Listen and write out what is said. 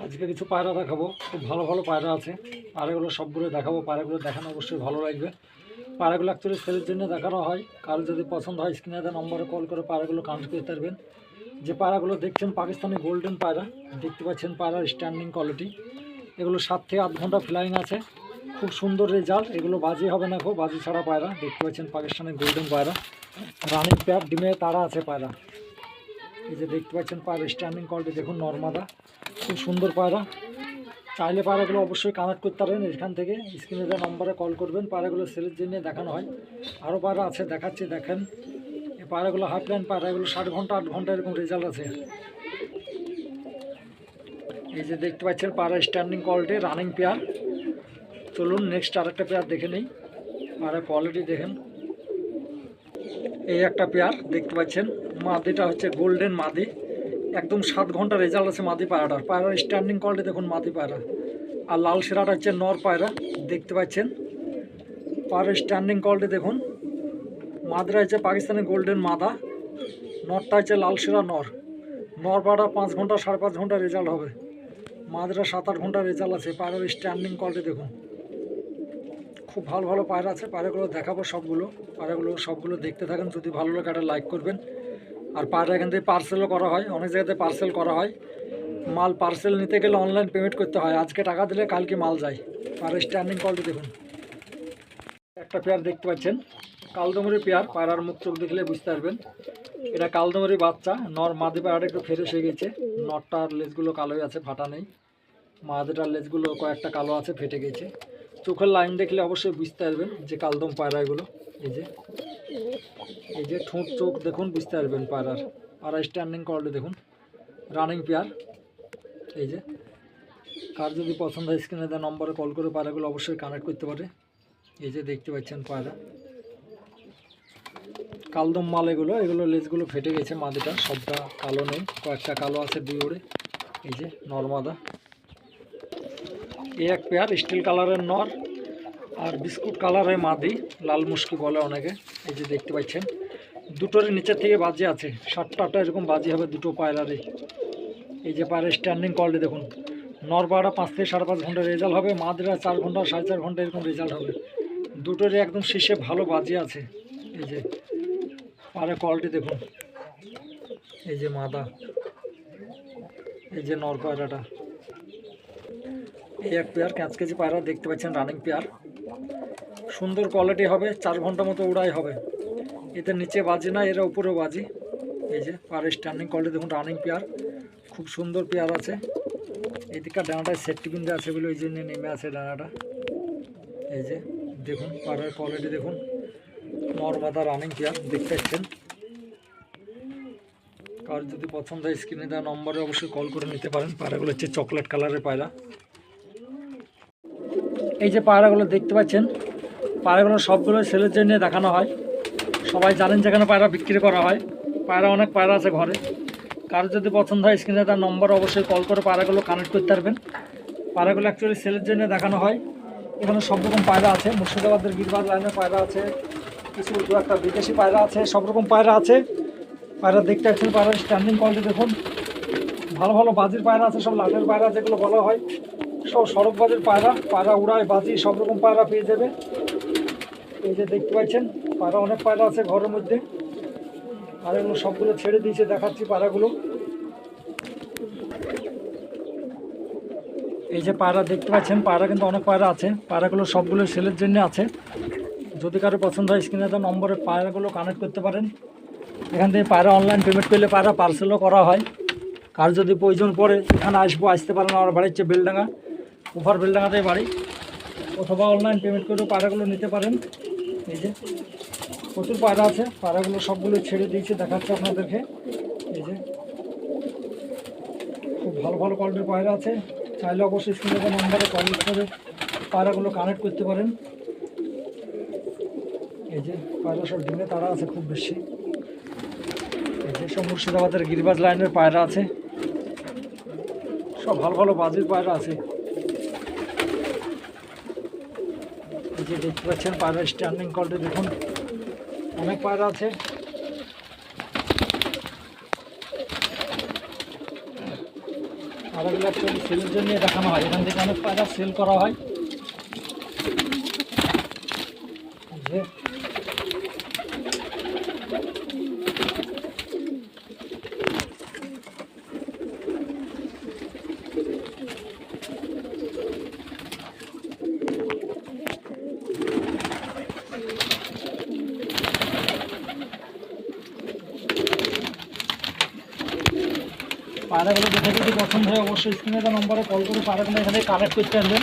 আজকে কিছু পায়রা দেখাবো। খুব ভালো ভালো পায়রা আছে। পায়রাগুলো সবগুলো দেখাবো। পায়রাগুলো দেখানো অবশ্যই ভালো লাগবে। পায়রাগুলো অ্যাকচুয়ালি সেলের জন্য দেখানো হয়। কারও যদি পছন্দ হয় স্ক্রিনে দেওয়া নম্বরে কল করে পায়রাগুলো কানেক্ট করতে পারবেন যে পায়রাগুলো দেখছেন পাকিস্তানি গোল্ডেন পায়রা, দেখতে পাচ্ছেন পায়রার স্ট্যান্ডিং কোয়ালিটি এগুলো সাত থেকে আধ ঘণ্টা ফ্লাইং আছে। খুব সুন্দর রেজাল্ট এগুলো বাজি হবে না খুব বাজি ছাড়া পায়রা। দেখতে পাচ্ছেন পাকিস্তানের গোল্ডেন পায়রা। রানিং প্যাড ডিমে তারা আছে পায়রা। এই যে দেখতে পাচ্ছেন পায়রা স্ট্যান্ডিং কোয়ালিটি দেখুন নর্মাদা, খুব সুন্দর পায়রা। চাইলে পায়রাগুলো অবশ্যই কানেক্ট করতে পারবেন এখান থেকে। স্ক্রিনে দেওয়া নম্বরে কল করবেন, পায়রাগুলো সেলের জন্য দেখানো হয়। আরও পায়রা আছে, দেখাচ্ছি, দেখেন। এই পায়রাগুলো হাফ লাইন পায়রা, এগুলো ষাট ঘণ্টা, আট ঘণ্টা এরকম রেজাল্ট আছে। এই যে দেখতে পাচ্ছেন পায়রা স্ট্যান্ডিং কোয়ালিটি রানিং পেয়ার চলুন নেক্সট আরেকটা পেয়ার দেখে নিই। পায়রা কোয়ালিটি দেখেন। এই একটা পেয়ার দেখতে পাচ্ছেন। মাদিটা হচ্ছে গোল্ডেন মাদি। একদম সাত ঘণ্টা রেজাল্ট আছে মাদি পায়রাটার। পায়রার স্ট্যান্ডিং কোয়ালিটি দেখুন মাদি পায়রা। আর লাল সেরাটা হচ্ছে নর পায়রা, দেখতে পাচ্ছেন? পায়রার স্ট্যান্ডিং কোয়ালিটি দেখুন। মাদরা হচ্ছে পাকিস্তানের গোল্ডেন মাদা, নরটা হচ্ছে লাল সেরা নর। নর পায়রা পাঁচ ঘণ্টা, সাড়ে পাঁচ ঘণ্টা রেজাল্ট হবে। মাদরা সাত আট ঘণ্টা রেজাল্ট আছে, পায়রার স্ট্যান্ডিং কোয়ালিটি দেখুন। খুব ভালো ভালো পায়রা আছে, পায়রাগুলো দেখাবো সবগুলো। পায়রাগুলো সবগুলো দেখতে থাকেন, যদি ভালো লাগে একটা লাইক করবেন। আর পায়রা এখান থেকে পার্সেলও করা হয়, অনেক জায়গাতে পার্সেল করা হয়। মাল পার্সেল নিতে গেলে অনলাইন পেমেন্ট করতে হয়। আজকে টাকা দিলে কালকে মাল যায়। আর স্ট্যান্ডিং কোয়ালিটি দেখুন। একটা পেয়ার দেখতে পাচ্ছেন। কালদমরি পেয়ার, পায়রার মুখ চোখ দেখলে বুঝতে পারবেন। এটা কালদমরি বাচ্চা। নর মাদি পায়রাটা একটু ফেরে হয়ে গেছে। নরটার লেজগুলো কালোই আছে, ফাটা নেই। মাদিটার লেজগুলো কয়েকটা কালো আছে, ফেটে গেছে। চোখের লাইন দেখলে অবশ্যই বুঝতে পারবেন যে কালদম পায়রা এগুলো। এই যে এই যে ঠোঁট, চোখ দেখুন, বুঝতে পারবেন পায়রার। পায়রা স্ট্যান্ডিং করলে দেখুন। রানিং পেয়ার এই যে, কার যদি পছন্দ হয় স্ক্রিনে দেওয়া নম্বরে কল করে পায়রাগুলো অবশ্যই কানেক্ট করতে পারে। এই যে দেখতে পাচ্ছেন পায়রা। কালদম মাল এগুলো এগুলো লেজগুলো ফেটে গেছে মাদিটা সবটা কালো নেই, কয়েকটা কালো আছে দুই ওড়ে। এই যে নর্মাদা এই এক পেয়ার স্টিল কালারের নর। আর বিস্কুট কালারের মাদি, লাল মুশকি বলে অনেকে, এই যে দেখতে পাচ্ছেন। দুটোর নিচের থেকে বাজি আছে সাতটা আটটা এরকম বাজি হবে দুটো পায়রারই। এই যে পায়রা স্ট্যান্ডিং কোয়ালিটি দেখুন, নর পায়রা পাঁচ থেকে সাড়ে পাঁচ ঘণ্টা রেজাল্ট হবে, মাদিরা চার ঘণ্টা, সাড়ে চার ঘণ্টা এরকম রেজাল্ট হবে। দুটোরই একদম শীর্ষে ভালো বাজি আছে। এই যে পায়রা কোয়ালিটি দেখুন, এই যে মাদা, এই যে নর পায়রাটা। এই এক পেয়ার পাঁচ কেজি পায়রা দেখতে পাচ্ছেন রানিং পেয়ার সুন্দর কোয়ালিটি হবে, চার ঘণ্টা মতো উড়াই হবে। এদের নিচে বাজে না এরা উপরেও বাজি। এই যে পায়ের স্ট্যান্ডিং কোয়ালিটি দেখুন রানিং পেয়ার খুব সুন্দর পেয়ার আছে। এদিককার ডানাটায় সেফটি বিন্দু আছে বলে ওই জন্য নেমে আছে ডানাটা। এই যে, দেখুন পাড়ার কোয়ালিটি দেখুন। নর্মাদা রানিং পেয়ার দেখতে পাচ্ছেন? কার যদি পছন্দ হয় স্ক্রিনে দেওয়া নম্বরে অবশ্যই কল করে নিতে পারেন। পায়রাগুলো হচ্ছে চকলেট কালারের পায়রা। এই যে পায়রাগুলো দেখতে পাচ্ছেন, পায়রাগুলো সবগুলো সেলের জন্য দেখানো হয়। সবাই জানেন যেখানে পায়রা বিক্রি করা হয়। পায়রা অনেক পায়রা আছে ঘরে। কারও যদি পছন্দ হয় স্ক্রিনে তার নম্বর অবশ্যই কল করে পায়রাগুলো কানেক্ট করতে পারবেন। পায়রাগুলো অ্যাকচুয়ালি সেলের জন্য দেখানো হয়। এখানে সব রকম পায়রা আছে। মুর্শিদাবাদের গিরবাজ লাইনের পায়রা আছে। কিছু দু একটা বিদেশি পায়রা আছে। সব রকম পায়রা আছে। পায়রা দেখতে পাচ্ছেন পায়রা স্ট্যান্ডিং কোয়ালিটি দেখুন। ভালো ভালো বাজির পায়রা আছে, সব লাটের পায়রা যেগুলো বলা হয়। সব সড়ক বাজির পায়রা পায়রা উড়ায়, বাজি, সব রকম পায়রা পেয়ে যাবে। এই যে দেখতে পাচ্ছেন পায়রা অনেক পায়রা আছে ঘরের মধ্যে। আর এগুলো সবগুলো ছেড়ে দিয়েছে, দেখাচ্ছি পায়রাগুলো এই যে পায়রা দেখতে পাচ্ছেন পায়রা কিন্তু অনেক পায়রা আছে। পায়রাগুলো সবগুলো সেলের জন্য আছে। যদি কারও পছন্দ হয়, স্ক্রিনে তো নম্বরে পায়রাগুলো কানেক্ট করতে পারেন। এখান থেকে পায়রা অনলাইন পেমেন্ট করলে পায়রা পার্সেলও করা হয়। কার যদি প্রয়োজন পড়ে, এখানে আসব, আসতে পারেন। আমার বাড়ির চেয়ে বেলডাঙ্গা। ওভার বেলডাঙ্গাতেই বাড়ি। অথবা অনলাইন পেমেন্ট করেও পায়রাগুলো নিতে পারেন। এই যে, প্রচুর পায়রা আছে পায়রাগুলো সবগুলো ছেড়ে দিয়েছে, দেখাচ্ছে আপনাদেরকে। এই যে, খুব ভালো ভালো কোয়ালিটির পায়রা আছে। চাইলে অবশ্যই স্ক্রিনে নম্বরে কল করে পায়রাগুলো কানেক্ট করতে পারেন। এই যে, পায়রা সব ডিমে তারা আছে খুব বেশি। এই যে, সব মুর্শিদাবাদের গিরিবাজ লাইনের পায়রা আছে। সব ভালো ভালো বাজির পায়রা আছে। যে দেখতে পাচ্ছেন পায়রা স্ট্যান্ডিং কলটি দেখুন। অনেক পায়রা আছে। পায়রাগুলো অ্যাকচুয়ালি সেলের জন্য দেখানো হয়। এখান থেকে অনেক পায়রা সেল করা হয়। যে পায়রাগুলো দেখে যদি পছন্দ হয়, অবশ্যই স্ক্রিনে নম্বরে কল করে পায়রাগুলো এখানে কালেক্ট করতে আসবেন